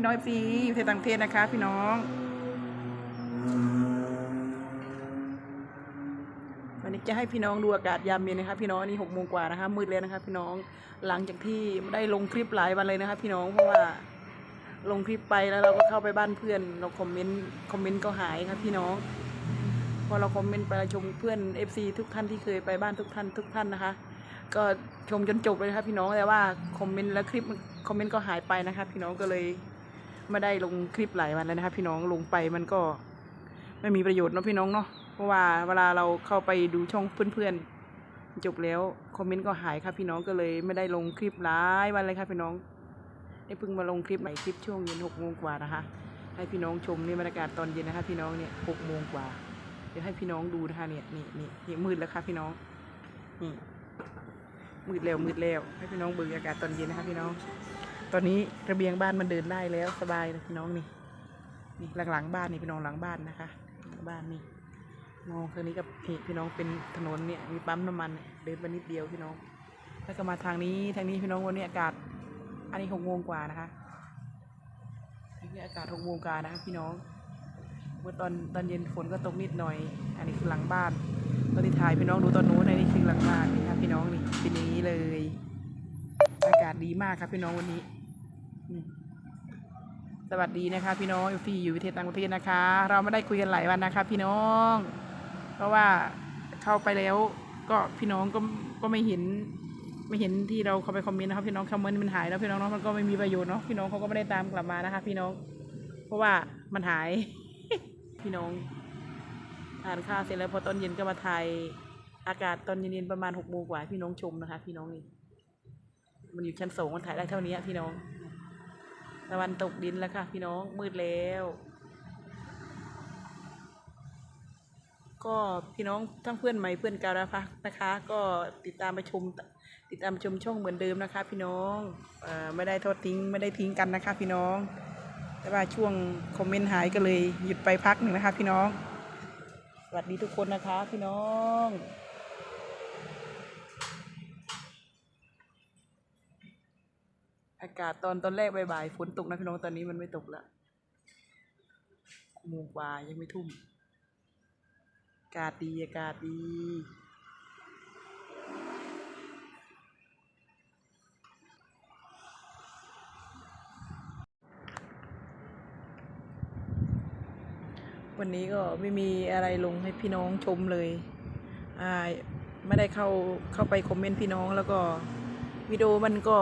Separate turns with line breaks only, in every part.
พี่น้อยซีอยู่ที่ต่างประเทศนะคะ พี่น้อง วันนี้จะให้พี่น้องดูอากาศยามเย็นนะคะ พี่น้องนี่หกโมงกว่านะคะมืดแล้วนะคะ พี่น้องหลังจากที่ได้ลงคลิปหลายวันเลยนะคะ พี่น้องเพราะว่าลงคลิปไปแล้วเราก็เข้าไปบ้านเพื่อน เราคอมเมนต์คอมเมนต์ก็หายครับพี่น้องพอเราคอมเมนต์ไปชมเพื่อน FC ทุกท่านที่เคยไปบ้านทุกท่านทุกท่านนะคะ ก็ชมจนจบเลยนะคะพี่น้องแต่ว่าคอมเมนต์และคลิปคอมเมนต์ก็หายไปนะคะ พี่น้องก็เลย ไม่ได้ลงคลิปหลายวันแล้วนะคะพี่น้องลงไปมันก็ไม่มีประโยชน์เนาะพี่น้องเนาะเพราะว่าเวลาเราเข้าไปดูช่องเพื่อนๆจบแล้วคอมเมนต์ก็หายค่ะพี่น้องก็เลยไม่ได้ลงคลิปหลายวันเลยค่ะพี่น้องได้เพิ่งมาลงคลิปใหม่คลิปช่วงเย็นหกโมงกว่านะคะให้พี่น้องชมนี่บรรยากาศตอนเย็นนะคะพี่น้องเนี่ยหกโมงกว่าเดี๋ยวให้พี่น้องดูนะคะเนี่ยนี่นี่นี่มืดแล้วค่ะพี่น้องนี่มืดแล้วมืดแล้วให้พี่น้องเบิ่งอากาศตอนเย็นนะคะพี่น้อง ตอนนี้ระเบียงบ้านมันเดินได้แล้วสบายนะพี่น้องนี่นี่หลังหลังบ้านนี่พี่น้องหลังบ้านนะคะหลังบ้านนี่มองทางนี้กับนี่พี่น้องเป็นถนนเนี่ยมีปั๊มน้ำมันเดินไปนิดเดียวพี่น้องแล้วก็มาทางนี้ทางนี้พี่น้องวันนี้อากาศ อันนี้หกโมงกว่านะคะอันนี้อากาศหกโมงกว่านะคะพี่น้องเมื่อตอนตอนเย็นฝนก็ตกนิดหน่อย อันนี้คือหลังบ้านตอนที่ถ่ายพี่น้องดูตอนนู้นอันนี้คือหลังบ้านนี่ครับพี่น้องนี่เป็นอย่างนี้เลย อากาศดีมากครับพี่น้องวันนี้ สวัสดีนะคะพี่น้องอยู่ที่อยู่ประเทศต่างประเทศนะคะ เราไม่ได้คุยกันหลายวันนะคะพี่น้อง เพราะว่าเข้าไปแล้วก็พี่น้องก็ก็ไม่เห็นไม่เห็นที่เราเข้าไปคอมเมนต์นะครับพี่น้องคอมเมนต์มันหายแล้วพี่น้องเนาะมันก็ไม่มีประโยชน์เนาะพี่น้องเขาก็ไม่ได้ตามกลับมานะคะ พี่น้อง เพราะว่ามันหาย พี่น้องทานข้าวเสร็จแล้วพอตอนเย็นก็มาถ่ายอากาศตอนเย็นๆประมาณหกโมงกว่าพี่น้องชมนะคะ พี่น้องนี่มันอยู่ชั้นสองมันถ่ายได้เท่านี้พี่น้อง ตะวันตกดินแล้วค่ะ พี่น้องมืดแล้ว ก็พี่น้องทั้งเพื่อนใหม่เพื่อนเก่านะคะนะคะ ก็ติดตามไปชมติดตามชมช่องเหมือนเดิมนะคะ พี่น้องอไม่ได้ทอดทิ้งไม่ได้ทิ้งกันนะคะ พี่น้อง แต่ว่าช่วงคอมเมนต์หายก็เลยหยุดไปพักหนึ่งนะคะ พี่น้อง สวัสดีทุกคนนะคะ พี่น้อง อากาศตอนตอนแรกบ่ายๆฝนตกนะพี่น้องตอนนี้มันไม่ตกแล้วโมงกว่ายังไม่ทุ่ม อากาศดีอากาศดีวันนี้ก็ไม่มีอะไรลงให้พี่น้องชมเลยอ่าไม่ได้เข้าเข้าไปคอมเมนต์พี่น้องแล้วก็วิดีโอมันก็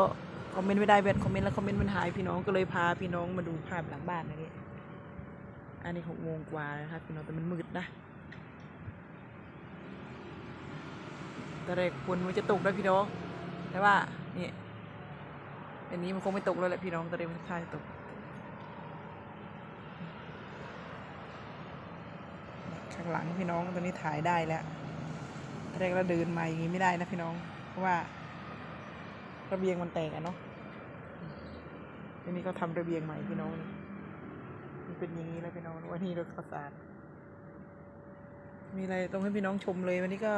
คอมเมนต์ไม่ได้แบนคอมเมนต์แล้วคอมเมนต์มันหายพี่น้องก็เลยพาพี่น้องมาดูภาพหลังบ้านนะนี่อันนี้หกโมงกว่านะครับพี่น้องแต่มันมืดนะแต่แรกฝนมันจะตกนะพี่น้อง แต่ว่านี่อันนี้มันคงไม่ตกแล้วแหละพี่น้องแต่เดี๋ยวมันคาจะตกข้างหลังพี่น้องตอนนี้ถ่ายได้แล้วตอนแรกเราเดินมาอย่างนี้ไม่ได้นะพี่น้อง เพราะว่าระเบียงมันแตกอะเนาะ ทีนี้ก็ทำระเบียงใหม่พี่น้องมันเป็นอย่างนี้แล้วพี่น้องวันนี้รถข้าวสารมีอะไรต้องให้พี่น้องชมเลยวันนี้ก็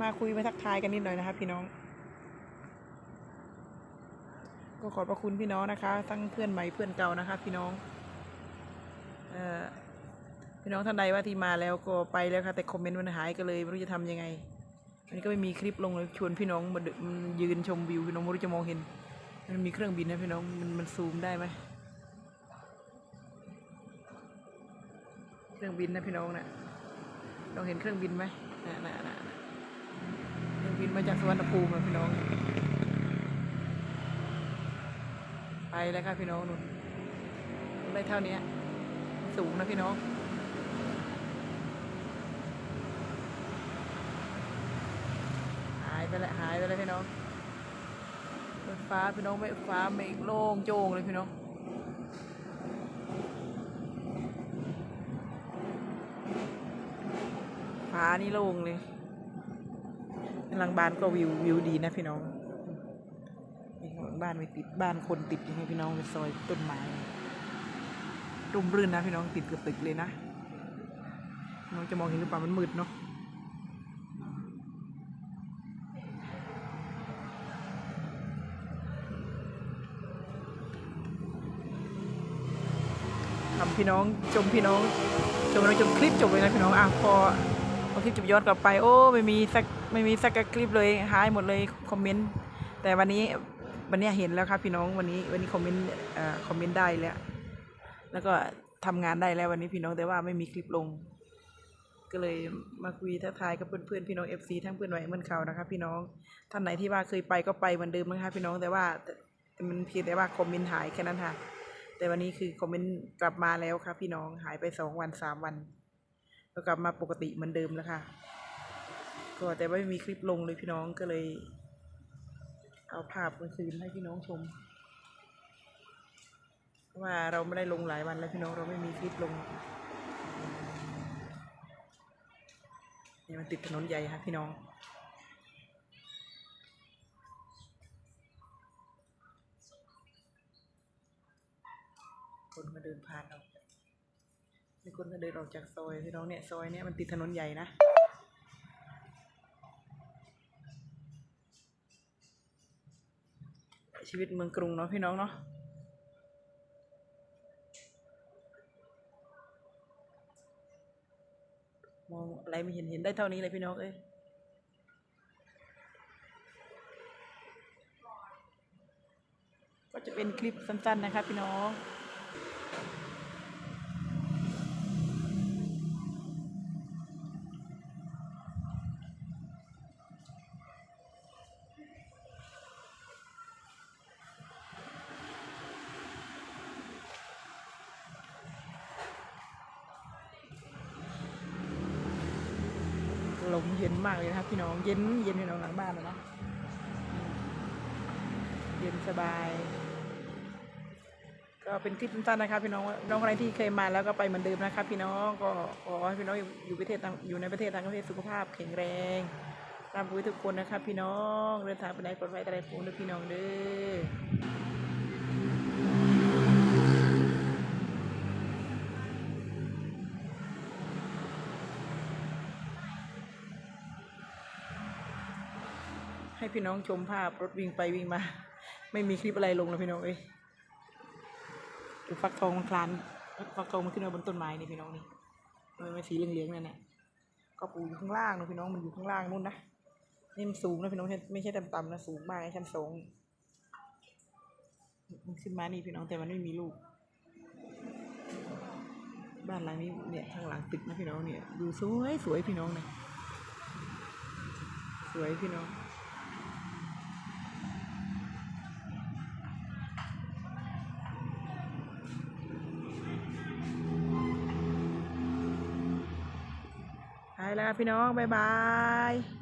มาคุยมาทักทายกันนิดหน่อยนะคะพี่น้อง ก็ขอบพระคุณพี่น้องนะคะ ทั้งเพื่อนใหม่เพื่อนเก่านะคะ พี่น้องเอ่อพี่น้องท่านใดว่าที่มาแล้วก็ไปแล้วค่ะแต่คอมเมนต์มันหายก็เลยไม่รู้จะทำยังไงอันนี้ก็ไม่มีคลิปลงเลยชวนพี่น้องมาเดินยืนชมวิวพี่น้องไม่รู้จะมองเห็น มันมีเครื่องบินนะพี่น้อง มันมันซูมได้ไหม เครื่องบินนะพี่น้องนะ่ะลองเห็นเครื่องบินไหมน่ะน่ะน่ะเครื่องบินมาจากสวรรณภูมิอะพี่น้อง ไปแล้วค่ะพี่น้องนุ่นได้เท่านี้ สูงนะพี่น้องหายไปแล้วหายไปแล้วพี่น้อง เฟ้าพี่น้องไม่ฟ้าไม่โล่งโจ้งเลยพี่น้องฟ้านี่โล่งเลยหลังบ้านก็วิววิวดีนะพี่น้องบ้างหลังบ้านไม่ติดบ้านคนติดยังไงพี่น้องเป็นซอยต้นไม้ร่มรื่นนะพี่น้องติดกับตึกเลยนะน้องจะมองเห็นหรือเปล่ามันมืดเนาะ พี่น้องชมพี่น้องชมเราชมคลิปจบเลยนะพี่น้องอะพอพอคลิปจบย้อนกลับไปโอ้ไม่มีสักไม่มีสักคลิปเลยหายหมดเลยคอมเมนต์แต่วันนี้วันนี้เห็นแล้วครับพี่น้องวันนี้วันนี้คอมเมนต์อ่อคอมเมนต์ได้แล้ว แล้วก็ทำงานได้แล้ววันนี้พี่น้องแต่ว่าไม่มีคลิปลง ก็เลยมาคุยทักทายกับเพื่อนๆพี่น้อง FC ทั้งเพื่อนไหวเหมือนเขานะคะพี่น้องท่านไหนที่ว่าเคยไปก็ไปเหมือนเดิมนะคะพี่น้องแต่ว่ามันเพียงแต่ว่าคอมเมนต์หายแค่นั้นค่ะ แต่วันนี้คือคอมเมนต์กลับมาแล้วครับพี่น้องหายไปสองวันสามวันก็กลับมาปกติเหมือนเดิมแล้วค่ะ ก็แต่ว่าไม่มีคลิปลงเลยพี่น้องก็เลย เอาภาพมื่อคืนให้พี่น้องชมว่าเราไม่ได้ลงหลายวันแล้วพี่น้องเราไม่มีคลิปลงนี่มันติดถนนใหญ่ครับพี่น้อง คนมาเดินผ่านเรามีคนเดินออกจากซอยพี่น้องเนี่ยซอยเนี่ยมันติดถนนใหญ่นะชีวิตเมืองกรุงเนาะพี่น้องเนาะมองอะไรไม่เห็นเห็นได้เท่านี้เลยพี่น้องเอ้ยก็จะเป็นคลิปสั้นๆนะครับพี่น้อง มเย็นมากเลยนะครับพี่น้องเย็นเย็นพี่น้องหลังบ้านเลยนะเย็นสบาย ก็เป็นคลิปสั้นๆนะครับพี่น้องน้องอะไรที่เคยมาแล้วก็ไปเหมือนเดิมนะครับ พี่น้องก็ขอให้พี่น้องอยู่ประเทศอยู่ในประเทศต่างประเทศสุขภาพแข็งแรงร่ำรวยทุกคนนะครับ พี่น้องเดินทางไปไหนปลอดภัยแต่ใดปูนด้วยพี่น้องเด้อ ให้พี่น้องชมภาพรถวิ่งไปวิ่งมา ไม่มีคลิปอะไรลงแล้วพี่น้องเอ้ยดูฟักทองมันคลานฟักทองมันขึ้นมาบนต้นไม้นี่พี่น้องนี่มันไม่สีเหลืองๆนั่นแหละก็ปูอยู่ข้างล่างนะพี่น้องมันอยู่ข้างล่างนู่นนะนี่มันสูงนะพี่น้องไม่ใช่ไม่ใช่ต่ำๆนะสูงมากไอ้ชั้นสองมันขึ้นมานี่พี่น้องแต่มันไม่มีลูก บ้านหลังนี้เนี่ยข้างหลังตึกนะพี่น้องเนี่ยดูสวยสวยพี่น้องเนี่ยสวยพี่น้อง พี่น้อง บ๊ายบาย